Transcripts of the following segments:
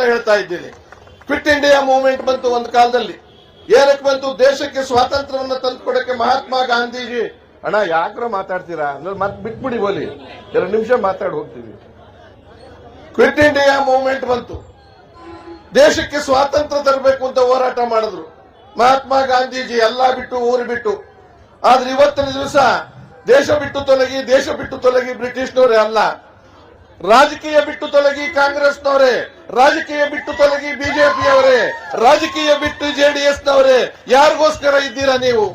ಹೇಳ್ತಾ ಇದ್ದೀನಿ. Quit India movement ಬಂತು ಒಂದು ಕಾಲದಲ್ಲಿ. ಏನಕ್ಕೆ ಬಂತು? ದೇಶಕ್ಕೆ ಸ್ವಾತಂತ್ರ್ಯವನ್ನ ತಂದುಕೊಡಕ್ಕೆ ಮಹಾತ್ಮ ಗಾಂಧೀಜಿ. ಅಣ್ಣ, ಯಾಕ್ರ ಮಾತಾಡ್ತೀರಾ? ಅಂದ್ರೆ ಮತ್ತೆ ಬಿಟ್ಬಿಡಿ ಬೋಲಿ ಎರಡು ನಿಮಿಷ ಮಾತಾಡಿ ಹೋಗ್ತೀವಿ. ಕ್ವಿಟ್ ಇಂಡಿಯಾ ಮೂವ್ಮೆಂಟ್ ಬಂತು. ದೇಶಕ್ಕೆ ಸ್ವಾತಂತ್ರ್ಯ ತರಬೇಕು ಅಂತ ಹೋರಾಟ ಮಾಡಿದ್ರು. ಮಹಾತ್ಮ ಗಾಂಧೀಜಿ ಎಲ್ಲ ಬಿಟ್ಟು, ಊರು ಬಿಟ್ಟು. ಆದ್ರೆ ಇವತ್ತಿನ ದಿವಸ ದೇಶ ಬಿಟ್ಟು ತೊಲಗಿ, ದೇಶ ಬಿಟ್ಟು ತೊಲಗಿ ಬ್ರಿಟಿಷ್ನವರೇ ಅಲ್ಲ. ರಾಜಕೀಯ ಬಿಟ್ಟು ತೊಲಗಿ ಕಾಂಗ್ರೆಸ್ನವರೇ, ರಾಜಕೀಯ ಬಿಟ್ಟು ತೊಲಗಿ ಬಿಜೆಪಿಯವರೇ, ರಾಜಕೀಯ ಬಿಟ್ಟು ಜೆಡಿಎಸ್ ನವರೇ ಯಾರಿಗೋಸ್ಕರ ಇದ್ದೀರಾ ನೀವು?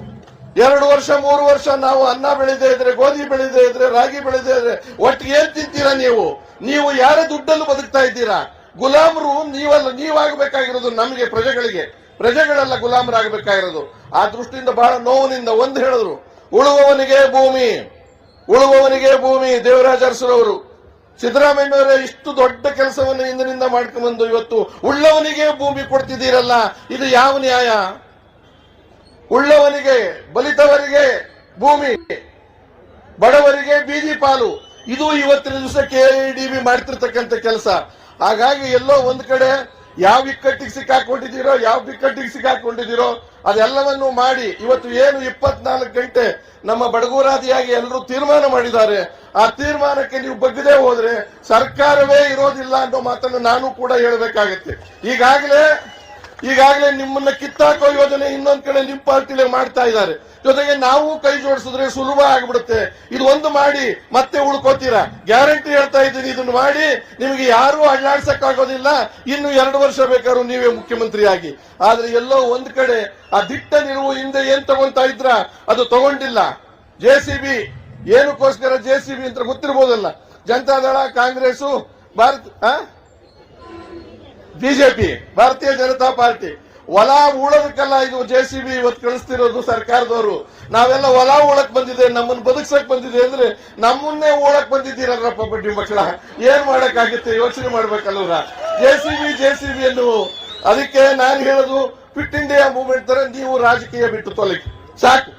ಎರಡು ವರ್ಷ, ಮೂರು ವರ್ಷ ನಾವು ಅನ್ನ ಬೆಳೆದೇ ಇದ್ರೆ, ಗೋಧಿ ಬೆಳೆದೇ ಇದ್ರೆ, ರಾಗಿ ಬೆಳೆದೇ ಇದ್ರೆ ಒಟ್ಟಿಗೆ ಏನ್ ತಿಂತೀರಾ ನೀವು? ನೀವು ಯಾರ ದುಡ್ಡನ್ನು ಬದುಕ್ತಾ ಇದ್ದೀರಾ? ಗುಲಾಮರು ನೀವಲ್ಲ, ನೀವಾಗಬೇಕಾಗಿರೋದು ನಮಗೆ, ಪ್ರಜೆಗಳಿಗೆ. ಪ್ರಜೆಗಳೆಲ್ಲ ಗುಲಾಮರಾಗಬೇಕಾಗಿರೋದು. ಆ ದೃಷ್ಟಿಯಿಂದ ಬಹಳ ನೋವಿನಿಂದ ಒಂದು ಹೇಳಿದ್ರು, ಉಳುವವನಿಗೆ ಭೂಮಿ ಉಳುವವನಿಗೆ ಭೂಮಿ, ದೇವರಾಜ ಅರಸರವರು. ಸಿದ್ದರಾಮಯ್ಯನವರೇ ಇಷ್ಟು ದೊಡ್ಡ ಕೆಲಸವನ್ನು ಮಾಡ್ಕೊಂಡು ಮಾಡ್ಕೊಂಡ್ಬಂದು ಇವತ್ತು ಉಳ್ಳವನಿಗೆ ಭೂಮಿ ಕೊಡ್ತಿದ್ದೀರಲ್ಲ, ಇದು ಯಾವ ನ್ಯಾಯ? ಉಳ್ಳವನಿಗೆ, ಬಲಿತವರಿಗೆ ಭೂಮಿ, ಬಡವರಿಗೆ ಬೀದಿ ಪಾಲು. ಇದು ಇವತ್ತಿನ ದಿವಸ ಕೆಐಡಿಬಿ ಮಾಡ್ತಿರ್ತಕ್ಕಂಥ ಕೆಲಸ. ಹಾಗಾಗಿ ಎಲ್ಲೋ ಒಂದ್ ಕಡೆ ಯಾವ ಇಕ್ಕಟ್ಟಿಗೆ ಸಿಕ್ಕಾಕೊಂಡಿದ್ದೀರೋ, ಯಾವ ಬಿಕ್ಕಟ್ಟಿಗೆ ಸಿಕ್ಕಾಕೊಂಡಿದ್ದೀರೋ, ಅದೆಲ್ಲವನ್ನು ಮಾಡಿ ಇವತ್ತು ಏನು ಇಪ್ಪತ್ನಾಲ್ಕು ಗಂಟೆ ನಮ್ಮ ಬಡಗೂರಾದಿಯಾಗಿ ಎಲ್ಲರೂ ತೀರ್ಮಾನ ಮಾಡಿದ್ದಾರೆ. ಆ ತೀರ್ಮಾನಕ್ಕೆ ನೀವು ಬಗ್ಗದೆ ಹೋದ್ರೆ ಸರ್ಕಾರವೇ ಇರೋದಿಲ್ಲ ಅನ್ನೋ ಮಾತನ್ನು ನಾನು ಕೂಡ ಹೇಳಬೇಕಾಗತ್ತೆ. ಈಗಾಗಲೇ ಈಗಾಗಲೇ ನಿಮ್ಮನ್ನ ಕಿತ್ತಾಕೋ ಯೋಜನೆ ಇನ್ನೊಂದ್ ಕಡೆ ನಿಮ್ ಪಾರ್ಟಿಲೇ ಮಾಡ್ತಾ ಇದ್ದಾರೆ. ಜೊತೆಗೆ ನಾವು ಕೈ ಜೋಡಿಸಿದ್ರೆ ಸುಲಭ ಆಗ್ಬಿಡುತ್ತೆ. ಇದು ಒಂದು ಮಾಡಿ ಮತ್ತೆ ಉಳ್ಕೋತೀರಾ? ಗ್ಯಾರಂಟಿ ಹೇಳ್ತಾ ಇದ್ದೀನಿ, ಇದನ್ನು ಮಾಡಿ. ನಿಮಗೆ ಯಾರು ಅಳ್ಳಾಡ್ಸಕ್ಕಾಗೋದಿಲ್ಲ. ಇನ್ನು ಎರಡು ವರ್ಷ ಬೇಕಾದ್ರೂ ನೀವೇ ಮುಖ್ಯಮಂತ್ರಿ ಆಗಿ ಆದ್ರೆ ಎಲ್ಲೋ ಒಂದ್ ಕಡೆ ಆ ದಿಟ್ಟ ನಿಲುವು ಹಿಂದೆ ಏನ್ ತಗೊಂತಾ ಇದ್ರ? ಅದು ತಗೊಂಡಿಲ್ಲ. ಜೆ ಸಿ ಬಿ, ಏನಕ್ಕೋಸ್ಕರ ಜೆ ಸಿ ಬಿ ಅಂತ ಗೊತ್ತಿರ್ಬೋದಲ್ಲ. Janata Dal Congress Bharat? BJP, Bharatiya Janata party. ಹೊಲ ಉಳೋದಕ್ಕೆಲ್ಲ ಇದು ಜೆ ಸಿ ಬಿ ಇವತ್ತು ಕಳಿಸ್ತಿರೋದು ಸರ್ಕಾರದವರು. ನಾವೆಲ್ಲ ಹೊಲ ಉಳಕ್ ಬಂದಿದೆ, ನಮ್ಮನ್ನು ಬದುಕ್ಸಕ್ ಬಂದಿದೆ ಅಂದ್ರೆ ನಮ್ಮನ್ನೇ ಉಳಕ್ ಬಂದಿದ್ದೀರಲ್ರಪ್ಪ ಬಡ್ಡಿ ಮಕ್ಕಳ. ಏನ್ ಮಾಡಕ್ಕಾಗುತ್ತೆ? ಯೋಚನೆ ಮಾಡ್ಬೇಕಲ್ವ J C B, J C B ಎನ್ನುವ. ಅದಕ್ಕೆ ನಾನು ಹೇಳೋದು, ಫಿಟ್ ಇಂಡಿಯಾ ಮೂವ್ಮೆಂಟ್ ತರ ನೀವು ರಾಜಕೀಯ ಬಿಟ್ಟು ತೊಲಗಿ. ಸಾಕು.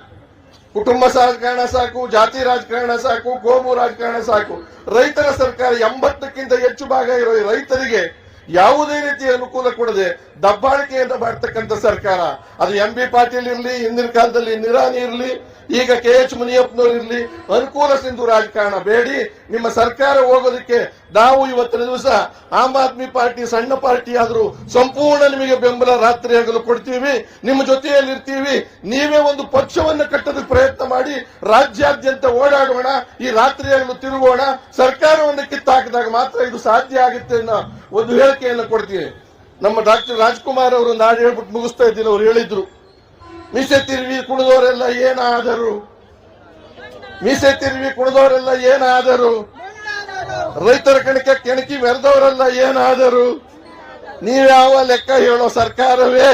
ಕುಟುಂಬ ರಾಜಕಾರಣ ಸಾಕು, ಜಾತಿ ರಾಜಕಾರಣ ಸಾಕು ಗೋಮು ರಾಜಕಾರಣ ಸಾಕು. ರೈತರ ಸರ್ಕಾರ ಎಂಬತ್ತಕ್ಕಿಂತ ಹೆಚ್ಚು ಭಾಗ ಇರೋ ರೈತರಿಗೆ ಯಾವುದೇ ರೀತಿಯ ಅನುಕೂಲ ಕೊಡದೆ ದಬ್ಬಾಳಿಕೆಯಿಂದ ಮಾಡ್ತಕ್ಕಂಥ ಸರ್ಕಾರ. ಅದು ಎಂ ಬಿ ಪಾಟೀಲ್ ಇರಲಿ, ಹಿಂದಿನ ಕಾಲದಲ್ಲಿ ನಿರಾನಿ ಇರಲಿ, ಈಗ ಕೆ ಎಚ್ ಮುನಿಯಪ್ಪನವ್ರು ಇರಲಿ ಅನುಕೂಲ ಸಿಂಧು ರಾಜಕಾರಣ ಬೇಡಿ. ನಿಮ್ಮ ಸರ್ಕಾರ ಹೋಗೋದಕ್ಕೆ ನಾವು ಇವತ್ತಿನ ದಿವಸ ಆಮ್ ಆದ್ಮಿ ಪಾರ್ಟಿ, ಸಣ್ಣ ಪಾರ್ಟಿ ಆದರೂ ಸಂಪೂರ್ಣ ನಿಮಗೆ ಬೆಂಬಲ ರಾತ್ರಿ ಆಗಲು ಕೊಡ್ತೀವಿ. ನಿಮ್ಮ ಜೊತೆಯಲ್ಲಿ ಇರ್ತೀವಿ ನೀವೇ ಒಂದು ಪಕ್ಷವನ್ನು ಕಟ್ಟದ ಪ್ರಯತ್ನ ಮಾಡಿ ರಾಜ್ಯಾದ್ಯಂತ ಓಡಾಡೋಣ, ಈ ರಾತ್ರಿ ಆಗಲು ತಿರುಗೋಣ. ಸರ್ಕಾರವನ್ನು ಕಿತ್ತಾಕಿದಾಗ ಮಾತ್ರ ಇದು ಸಾಧ್ಯ ಆಗುತ್ತೆ ಅನ್ನೋ ಒಂದು ಹೇಳಿಕೆಯನ್ನು ಕೊಡ್ತೀನಿ. ನಮ್ಮ ಡಾಕ್ಟರ್ ರಾಜ್ಕುಮಾರ್ ಅವರು ನಾಡು ಹೇಳ್ಬಿಟ್ಟು ಮುಗಿಸ್ತಾ ಇದ್ದೀನಿ, ಅವ್ರು ಹೇಳಿದ್ರು. ಮೀಸೆ ತಿರುವಿ ಕುಣಿದವರೆಲ್ಲ ಏನಾದರು? ಮೀಸೆ ತಿರುವಿ ಕುಣಿದವರೆಲ್ಲ ಏನಾದರು? ರೈತರ ಕಣಕ್ಕೆ ಕೆಣಕಿ ಮೆರೆದವರಲ್ಲ ಏನಾದರೂ? ನೀವ್ಯಾವ ಲೆಕ್ಕ ಹೇಳೋ ಸರ್ಕಾರವೇ?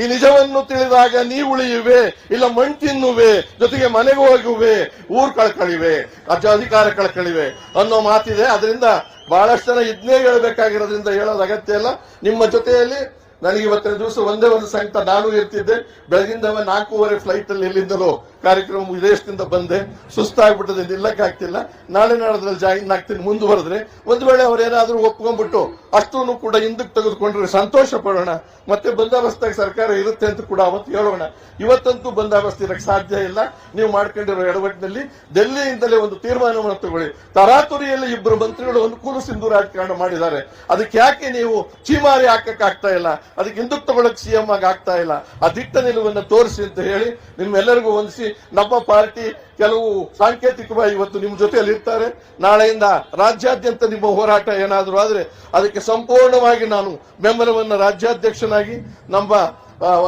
ಈ ನಿಜವನ್ನು ತಿಳಿದಾಗ ನೀ ಉಳಿಯುವೆ, ಇಲ್ಲ ಮಣ್ ತಿನ್ನುವೆ, ಜೊತೆಗೆ ಮನೆಗೆ ಹೋಗುವೆ, ಊರ್ ಕಳ್ಕಳಿವೆ ಅಜ್ಜ ಅಧಿಕಾರ ಕಳ್ಕಳಿವೆ ಅನ್ನೋ ಮಾತಿದೆ. ಅದರಿಂದ ಬಹಳಷ್ಟು ಜನ ಇದನ್ನೇ ಹೇಳ್ಬೇಕಾಗಿರೋದ್ರಿಂದ ಹೇಳೋದು ಅಗತ್ಯ ಇಲ್ಲ. ನಿಮ್ಮ ಜೊತೆಯಲ್ಲಿ ನನಗೆ ಇವತ್ತಿನ ದಿವಸ ಒಂದೇ ಒಂದು ಸಂಕಟ, ನಾನು ಇರ್ತಿದ್ದೆ. ಬೆಳಗಿಂದ ನಾಲ್ಕೂವರೆ ಫ್ಲೈಟ್ ಅಲ್ಲಿ ಎಲ್ಲಿಂದಲೋ ಕಾರ್ಯಕ್ರಮ ವಿದೇಶದಿಂದ ಬಂದೆ. ಸುಸ್ತಾಗ್ಬಿಟ್ಟದೆ ನಿಲ್ಲಕ್ಕಾಗ್ತಿಲ್ಲ ನಾಳೆ ನಾಡದ್ರಲ್ಲಿ ಜಾಯಿನ್ ಆಗ್ತೀನಿ, ಮುಂದುವರೆದ್ರೆ ಒಂದು ವೇಳೆ ಅವರೇನಾದರೂ ಒಪ್ಕೊಂಡ್ಬಿಟ್ಟು ಅಷ್ಟೂ ಕೂಡ ಹಿಂದಕ್ಕೆ ತೆಗೆದುಕೊಂಡ್ರೆ ಸಂತೋಷ ಪಡೋಣ. ಮತ್ತೆ ಬಂದೋಬಸ್ತಾಗಿ ಸರ್ಕಾರ ಇರುತ್ತೆ ಅಂತ ಕೂಡ ಅವತ್ತು ಹೇಳೋಣ. ಇವತ್ತಂತೂ ಬಂದೋಬಸ್ತ್ ಇರಕ್ಕೆ ಸಾಧ್ಯ ಇಲ್ಲ. ನೀವು ಮಾಡ್ಕೊಂಡಿರೋ ಎಡವಟ್ಟಿನಲ್ಲಿ ಡೆಲ್ಲಿಯಿಂದಲೇ ಒಂದು ತೀರ್ಮಾನವನ್ನು ತಗೊಳ್ಳಿ. ತರಾತುರಿಯಲ್ಲಿ ಇಬ್ಬರು ಮಂತ್ರಿಗಳು ಒಂದು ಕೂಲು ಸಿಂಧು ರಾಜಕಾರಣ ಮಾಡಿದ್ದಾರೆ. ಅದಕ್ಕೆ ಯಾಕೆ ನೀವು ಚೀಮಾರಿ ಹಾಕಕ್ಕೆ ಆಗ್ತಾ ಇಲ್ಲ? ಅದಕ್ಕೆ ಹಿಂದಕ್ಕೆ ಸಿ ಸಿಎಂ ಆಗಿ ಆಗ್ತಾ ಇಲ್ಲ? ಆ ದಿಟ್ಟ ನಿಲುವನ್ನು ತೋರಿಸಿ ಅಂತ ಹೇಳಿ ನಿಮ್ಮೆಲ್ಲರಿಗೂ ಹೊಂದಿಸಿ ನಮ್ಮ ಪಾರ್ಟಿ ಕೆಲವು ಸಾಂಕೇತಿಕವಾಗಿ ಇವತ್ತು ನಿಮ್ಮ ಜೊತೆಯಲ್ಲಿ ಇರ್ತಾರೆ. ನಾಳೆಯಿಂದ ರಾಜ್ಯಾದ್ಯಂತ ನಿಮ್ಮ ಹೋರಾಟ ಏನಾದರೂ ಆದರೆ ಅದಕ್ಕೆ ಸಂಪೂರ್ಣವಾಗಿ ನಾನು ಬೆಂಬಲವನ್ನು ರಾಜ್ಯಾಧ್ಯಕ್ಷನಾಗಿ ನಮ್ಮ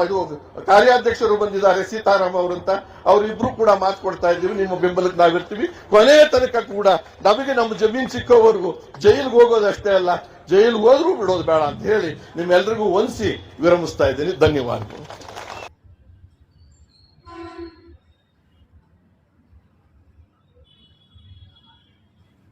ಇದು ಕಾರ್ಯಾಧ್ಯಕ್ಷರು ಬಂದಿದ್ದಾರೆ ಸೀತಾರಾಮ್ ಅವರಂತ. ಅವರಿಬ್ರು ಕೂಡ ಮಾತು ಕೊಡ್ತಾ ಇದ್ದೀವಿ. ನಿಮ್ಮ ಬೆಂಬಲಕ್ಕೆ ನಾವಿರ್ತೀವಿ ಕೊನೆಯ ತನಕ ಕೂಡ ನಮಗೆ ನಮ್ಮ ಜಮೀನ್ ಸಿಕ್ಕೋವರೆಗೂ ಜೈಲಿಗೆ ಹೋಗೋದಷ್ಟೇ ಅಲ್ಲ, ಜೈಲಿಗೆ ಹೋದ್ರೂ ಬಿಡೋದು ಬೇಡ ಅಂತ ಹೇಳಿ ನಿಮ್ಮೆಲ್ಲರಿಗೂ ಹೊಂದಿಸಿ ವಿರಮಿಸ್ತಾ ಇದ್ದೀನಿ. ಧನ್ಯವಾದಗಳು.